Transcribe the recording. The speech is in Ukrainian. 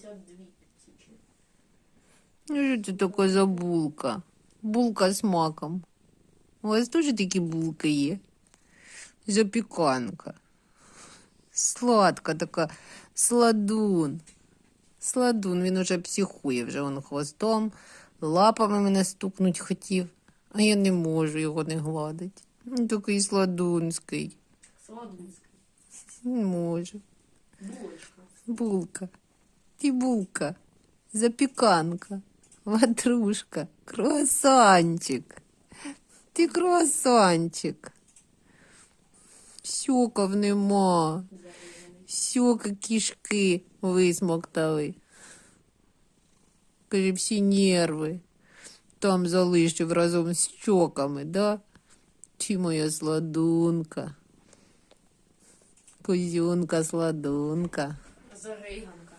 52 тисячі. Ну, що це таке за булка? Булка з маком. У вас теж такі булки є? Запіканка. Сладка така, сладун. Сладун, він уже психує, вже он хвостом, лапами мене стукнуть хотів, а я не можу його не гладить. Він такий сладунський. Сладунська. Не можу. Булочка. Булка. Ти булка. Запіканка. Ватрушка. Круасанчик. Ти круасанчик. Сьоков нема. Сьока кишки висмоктали. Каже, всі нерви. Там залишив разом з щоками, да? Чи моя сладунка? Козюнка, сладунка. Заригана.